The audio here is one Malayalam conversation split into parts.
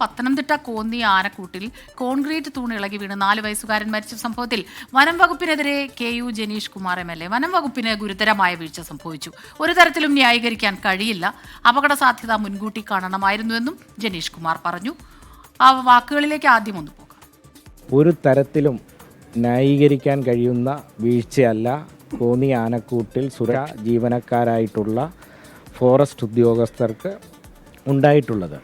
പത്തനംതിട്ട കോന്നി ആനക്കൂട്ടിൽ കോൺക്രീറ്റ് തൂണ് ഇളകി വീണ് നാല് വയസ്സുകാരൻ മരിച്ച സംഭവത്തിൽ വനം വകുപ്പിനെതിരെ K U Jenish Kumar M L A. വനം വകുപ്പിന് ഗുരുതരമായ വീഴ്ച സംഭവിച്ചു. ഒരു തരത്തിലും ന്യായീകരിക്കാൻ കഴിയില്ല. അപകട സാധ്യത മുൻകൂട്ടി കാണണമായിരുന്നുവെന്നും ജനീഷ് കുമാർ പറഞ്ഞു. ആ വാക്കുകളിലേക്ക് ആദ്യം ഒന്ന് പോകാം. ഒരു തരത്തിലും ന്യായീകരിക്കാൻ കഴിയുന്ന വീഴ്ചയല്ല കോന്നി ആനക്കൂട്ടിൽ സുര ജീവനക്കാരായിട്ടുള്ള ഫോറസ്റ്റ് ഉദ്യോഗസ്ഥർക്ക് ഉണ്ടായിട്ടുള്ളത്.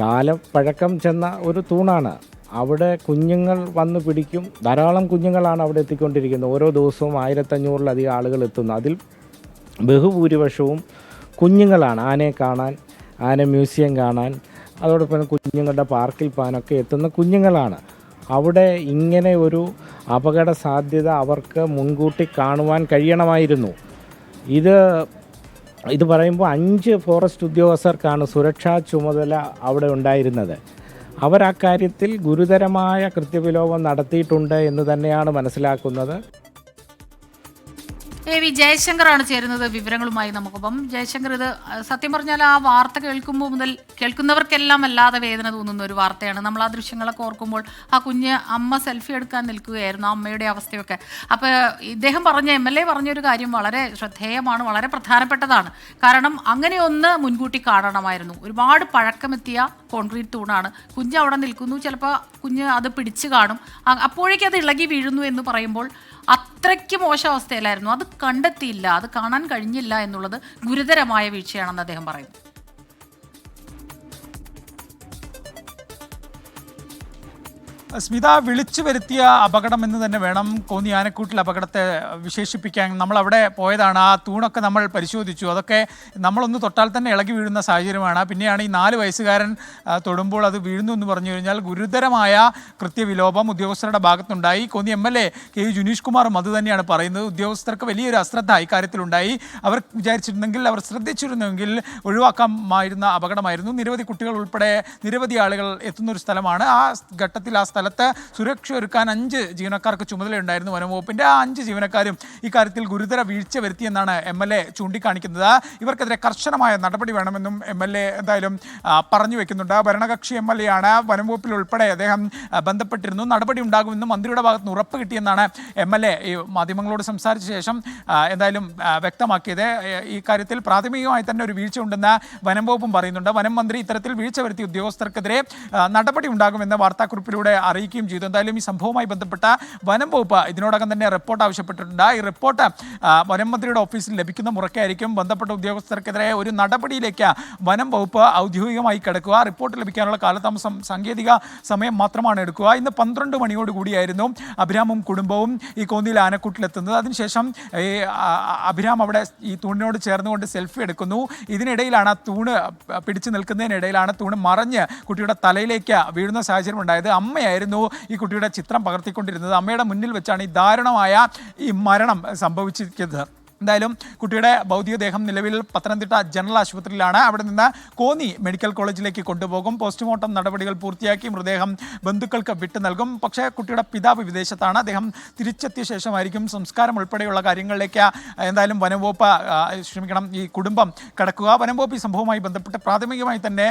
കാലപ്പഴക്കം ചെന്ന ഒരു തൂണാണ്. അവിടെ കുഞ്ഞുങ്ങൾ വന്ന് പിടിക്കും. ധാരാളം കുഞ്ഞുങ്ങളാണ് അവിടെ എത്തിക്കൊണ്ടിരിക്കുന്നത്. ഓരോ ദിവസവും ആയിരത്തഞ്ഞൂറിലധികം ആളുകൾ എത്തുന്നു. അതിൽ ബഹുഭൂരിപക്ഷവും കുഞ്ഞുങ്ങളാണ്. ആനയെ കാണാൻ ആന മ്യൂസിയം കാണാൻ അതോടൊപ്പം കുഞ്ഞുങ്ങളുടെ പാർക്കിൽ പോകാനൊക്കെ എത്തുന്ന കുഞ്ഞുങ്ങളാണ്. അവിടെ ഇങ്ങനെ ഒരു അപകട സാധ്യത അവർക്ക് മുൻകൂട്ടി കാണുവാൻ കഴിയണമായിരുന്നു. ഇത് ഇത് പറയുമ്പോൾ അഞ്ച് ഫോറസ്റ്റ് ഉദ്യോഗസ്ഥർക്കാണ് സുരക്ഷാ ചുമതല അവിടെ ഉണ്ടായിരുന്നത്. അവർ ആ കാര്യത്തിൽ ഗുരുതരമായ കൃത്യവിലോപം നടത്തിയിട്ടുണ്ട് എന്ന് തന്നെയാണ് മനസ്സിലാക്കുന്നത്. എ വി ജയശങ്കറാണ് ചേരുന്നത് വിവരങ്ങളുമായി നമുക്കൊപ്പം. ജയശങ്കർ ഇത് സത്യം പറഞ്ഞാൽ ആ വാർത്ത കേൾക്കുമ്പോൾ മുതൽ കേൾക്കുന്നവർക്കെല്ലാം അല്ലാതെ വേദന തോന്നുന്ന ഒരു വാർത്തയാണ്. നമ്മൾ ആ ദൃശ്യങ്ങളൊക്കെ ഓർക്കുമ്പോൾ ആ കുഞ്ഞ് അമ്മ സെൽഫി എടുക്കാൻ നിൽക്കുകയായിരുന്നു ആ അമ്മയുടെ അവസ്ഥയൊക്കെ. അപ്പോൾ ഇദ്ദേഹം പറഞ്ഞ എം എൽ എ പറഞ്ഞൊരു കാര്യം വളരെ ശ്രദ്ധേയമാണ് വളരെ പ്രധാനപ്പെട്ടതാണ്. കാരണം അങ്ങനെ ഒന്ന് മുൻകൂട്ടി കാണണമായിരുന്നു. ഒരുപാട് പഴക്കമെത്തിയ കോൺക്രീറ്റ് തൂണാണ്. കുഞ്ഞ് അവിടെ നിൽക്കുന്നു ചിലപ്പോൾ കുഞ്ഞ് അത് പിടിച്ചു കാണും. അപ്പോഴേക്കത് അപ്പോഴേക്കും അത് ഇളകി വീഴുന്നു എന്ന് പറയുമ്പോൾ അത്രയ്ക്ക് മോശം അവസ്ഥയിലായിരുന്നു അത് കണ്ടെത്തിയില്ല. അത് കാണാൻ കഴിഞ്ഞില്ല എന്നുള്ളത് ഗുരുതരമായ വീഴ്ചയാണെന്ന് അദ്ദേഹം പറയുന്നു. സ്മിത വിളിച്ചു വരുത്തിയ അപകടം എന്ന് തന്നെ വേണം കോന്നി ആനക്കൂട്ടിൽ അപകടത്തെ വിശേഷിപ്പിക്കാൻ. നമ്മൾ അവിടെ പോയതാണ്. ആ തൂണൊക്കെ നമ്മൾ പരിശോധിച്ചു. അതൊക്കെ നമ്മളൊന്ന് തൊട്ടാൽ തന്നെ ഇളകി വീഴുന്ന സാഹചര്യമാണ്. പിന്നെയാണ് ഈ നാല് വയസ്സുകാരൻ തൊടുമ്പോൾ അത് വീഴുന്നു എന്ന് പറഞ്ഞു കഴിഞ്ഞാൽ ഗുരുതരമായ കൃത്യവിലോപം ഉദ്യോഗസ്ഥരുടെ ഭാഗത്തുണ്ടായി. Konni M L A K U Junish കുമാറും അത് തന്നെയാണ് പറയുന്നത്. ഉദ്യോഗസ്ഥർക്ക് വലിയൊരു അശ്രദ്ധ ഇക്കാര്യത്തിലുണ്ടായി. അവർ വിചാരിച്ചിരുന്നെങ്കിൽ അവർ ശ്രദ്ധിച്ചിരുന്നെങ്കിൽ ഒഴിവാക്കാമായിരുന്ന അപകടമായിരുന്നു. നിരവധി കുട്ടികൾ ഉൾപ്പെടെ നിരവധി ആളുകൾ എത്തുന്ന ഒരു സ്ഥലമാണ്. ആ ഘട്ടത്തിൽ ആ സ്ഥലത്ത് സുരക്ഷ ഒരുക്കാൻ അഞ്ച് ജീവനക്കാർക്ക് ചുമതലയുണ്ടായിരുന്നു വനംവകുപ്പിന്റെ. ആ അഞ്ച് ജീവനക്കാരും ഇക്കാര്യത്തിൽ ഗുരുതര വീഴ്ച വരുത്തിയെന്നാണ് എം എൽ എ ചൂണ്ടിക്കാണിക്കുന്നത്. ഇവർക്കെതിരെ കർശനമായ നടപടി വേണമെന്നും എം എൽ എ എന്തായാലും പറഞ്ഞു വെക്കുന്നുണ്ട്. ഭരണകക്ഷി എം എൽ എ ആണ് വനംവകുപ്പിൽ ഉൾപ്പെടെ അദ്ദേഹം ബന്ധപ്പെട്ടിരുന്നു. നടപടി ഉണ്ടാകുമെന്നും മന്ത്രിയുടെ ഭാഗത്ത് നിന്ന് ഉറപ്പ് കിട്ടിയെന്നാണ് എം എൽ എ ഈ മാധ്യമങ്ങളോട് സംസാരിച്ച ശേഷം എന്തായാലും വ്യക്തമാക്കിയത്. ഈ കാര്യത്തിൽ പ്രാഥമികമായി തന്നെ ഒരു വീഴ്ച ഉണ്ടെന്ന് വനം വകുപ്പും പറയുന്നുണ്ട്. വനം മന്ത്രി ഇത്തരത്തിൽ വീഴ്ച വരുത്തിയ ഉദ്യോഗസ്ഥർക്കെതിരെ നടപടി ഉണ്ടാകുമെന്ന് വാർത്താക്കുറിപ്പിലൂടെ അറിയിക്കുകയും ചെയ്തു. എന്തായാലും ഈ സംഭവവുമായി ബന്ധപ്പെട്ട വനം വകുപ്പ് ഇതിനോടകം തന്നെ റിപ്പോർട്ട് ആവശ്യപ്പെട്ടിട്ടുണ്ട്. ഈ റിപ്പോർട്ട് വനം മന്ത്രിയുടെ ഓഫീസിൽ ലഭിക്കുന്ന മുറയ്ക്കായിരിക്കും. ബന്ധപ്പെട്ട ഉദ്യോഗസ്ഥർക്കെതിരെ ഒരു നടപടിയിലേക്ക് വനം വകുപ്പ് ഔദ്യോഗികമായി കിടക്കുക. റിപ്പോർട്ട് ലഭിക്കാനുള്ള കാലതാമസം സാങ്കേതിക സമയം മാത്രമാണ് എടുക്കുക. ഇന്ന് പന്ത്രണ്ട് മണിയോടുകൂടിയായിരുന്നു അഭിരാമും കുടുംബവും ഈ കോന്നിയിൽ ആനക്കൂട്ടിലെത്തുന്നത്. അതിനുശേഷം ഈ അഭിരാം അവിടെ ഈ തൂണിനോട് ചേർന്നുകൊണ്ട് സെൽഫി എടുക്കുന്നു. ഇതിനിടയിലാണ് ആ തൂണ് പിടിച്ചു നിൽക്കുന്നതിനിടയിലാണ് തൂണ് മറഞ്ഞ് കുട്ടിയുടെ തലയിലേക്ക് വീഴുന്ന സാഹചര്യം ഉണ്ടായത് അമ്മയായിരുന്നു ഈ കുട്ടിയുടെ ചിത്രം പകർത്തിക്കൊണ്ടിരുന്നത്. അമ്മയുടെ മുന്നിൽ വെച്ചാണ് ഈ ദാരുണമായ ഈ മരണം സംഭവിച്ചിരിക്കുന്നത്. എന്തായാലും കുട്ടിയുടെ ഭൗതികദേഹം നിലവിൽ പത്തനംതിട്ട ജനറൽ ആശുപത്രിയിലാണ്. അവിടെ നിന്ന് കോന്നി മെഡിക്കൽ കോളേജിലേക്ക് കൊണ്ടുപോകും. പോസ്റ്റ്മോർട്ടം നടപടികൾ പൂർത്തിയാക്കി മൃതദേഹം ബന്ധുക്കൾക്ക് വിട്ടു നൽകും. പക്ഷേ കുട്ടിയുടെ പിതാവ് വിദേശത്താണ്. അദ്ദേഹം തിരിച്ചെത്തിയ ശേഷമായിരിക്കും സംസ്കാരം ഉൾപ്പെടെയുള്ള കാര്യങ്ങളിലേക്ക് എന്തായാലും വനംവകുപ്പ് ക്ഷമിക്കണം ഈ കുടുംബം കടക്കുക. വനംവകുപ്പ് ഈ സംഭവവുമായി ബന്ധപ്പെട്ട് പ്രാഥമികമായി തന്നെ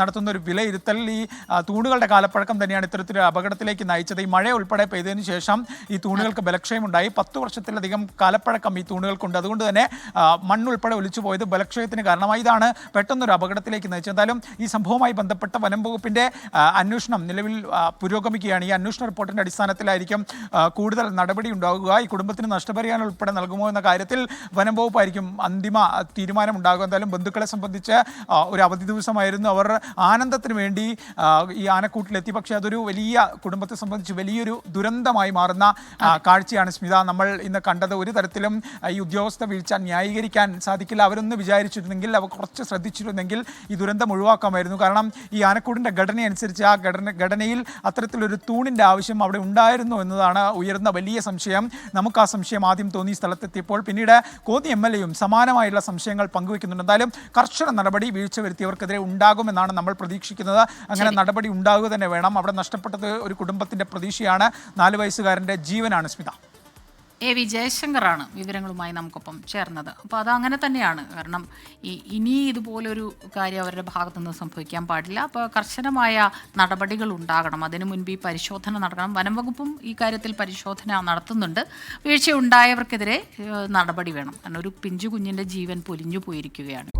നടത്തുന്ന ഒരു വിലയിരുത്തൽ. ഈ തൂണുകളുടെ കാലപ്പഴക്കം തന്നെയാണ് ഇത്തരത്തിലൊരു അപകടത്തിലേക്ക് നയിച്ചത്. ഈ മഴ ഉൾപ്പെടെ പെയ്തതിനു ശേഷം ഈ തൂണുകൾക്ക് ബലക്ഷയമുണ്ടായി. പത്ത് വർഷത്തിലധികം കാലപ്പഴക്കം ഈ തൂണുകൾക്കുണ്ട് അതുകൊണ്ട് തന്നെ മണ്ണുൾപ്പെടെ ഒലിച്ചു പോയത് ബലക്ഷയത്തിന് കാരണമായി. ഇതാണ് പെട്ടെന്നൊരു അപകടത്തിലേക്ക് നയിച്ചത്. എന്തായാലും ഈ സംഭവവുമായി ബന്ധപ്പെട്ട വനം വകുപ്പിന്റെ അന്വേഷണം നിലവിൽ പുരോഗമിക്കുകയാണ്. ഈ അന്വേഷണ റിപ്പോർട്ടിന്റെ അടിസ്ഥാനത്തിലായിരിക്കും കൂടുതൽ നടപടി ഉണ്ടാകുക ഈ കുടുംബത്തിന് നഷ്ടപരിഹാരം ഉൾപ്പെടെ നൽകുമോ എന്ന കാര്യത്തിൽ വനം വകുപ്പായിരിക്കും അന്തിമ തീരുമാനം ഉണ്ടാകുക. എന്തായാലും ബന്ധുക്കളെ സംബന്ധിച്ച് ഒരു അവധി ദിവസമായിരുന്നു. അവർ ആനന്ദത്തിന് വേണ്ടി ഈ ആനക്കൂട്ടിലെത്തി പക്ഷേ അതൊരു വലിയ കുടുംബത്തെ സംബന്ധിച്ച് വലിയൊരു ദുരന്തമായി മാറുന്ന കാഴ്ചയാണ് സ്മിത. നമ്മൾ ഇന്ന് കണ്ടത് ഒരു തരത്തിലും ഈ ഉദ്യോഗസ്ഥ വീഴ്ച ന്യായീകരിക്കാൻ സാധിക്കില്ല. അവരൊന്ന് വിചാരിച്ചിരുന്നെങ്കിൽ അവർ കുറച്ച് ശ്രദ്ധിച്ചിരുന്നെങ്കിൽ ഈ ദുരന്തം ഒഴിവാക്കാമായിരുന്നു. കാരണം ഈ ആനക്കൂടിന്റെ ഘടന അനുസരിച്ച് ആ ഘടന ഘടനയിൽ അത്തരത്തിലൊരു തൂണിന്റെ ആവശ്യം അവിടെ ഉണ്ടായിരുന്നു എന്നതാണ് ഉയർന്ന വലിയ സംശയം. നമുക്ക് ആ സംശയം ആദ്യം തോന്നി സ്ഥലത്തെത്തിയപ്പോൾ പിന്നീട് കോന്നി എം എൽ എയും സമാനമായുള്ള സംശയങ്ങൾ പങ്കുവെക്കുന്നുണ്ട് എന്തായാലും കർശന നടപടി വീഴ്ച വരുത്തിയവർക്കെതിരെ ഉണ്ടാകുമെന്നാണ് നമ്മൾ പ്രതീക്ഷിക്കുന്നത്. അങ്ങനെ നടപടി ഉണ്ടാകുക തന്നെ വേണം. അവിടെ നഷ്ടപ്പെട്ടത് ഒരു കുടുംബത്തിന്റെ പ്രതീക്ഷയാണ്. നാല് വയസ്സുകാരന്റെ ജീവനാണ് സ്മിത. എ വി ജയശങ്കറാണ് വിവരങ്ങളുമായി നമുക്കൊപ്പം ചേർന്നത്. അപ്പോൾ അത് അങ്ങനെ തന്നെയാണ്. കാരണം ഈ ഇനി ഇതുപോലൊരു കാര്യം അവരുടെ ഭാഗത്തു നിന്ന് സംഭവിക്കാൻ പാടില്ല. അപ്പോൾ കർശനമായ നടപടികൾ ഉണ്ടാകണം. അതിനു മുൻപ് ഈ പരിശോധന നടക്കണം. വനം വകുപ്പും ഈ കാര്യത്തിൽ പരിശോധന നടത്തുന്നുണ്ട്. വീഴ്ച ഉണ്ടായവർക്കെതിരെ നടപടി വേണം. കാരണം ഒരു പിഞ്ചു കുഞ്ഞിന്റെ ജീവൻ പൊലിഞ്ഞു പോയിരിക്കുകയാണ്.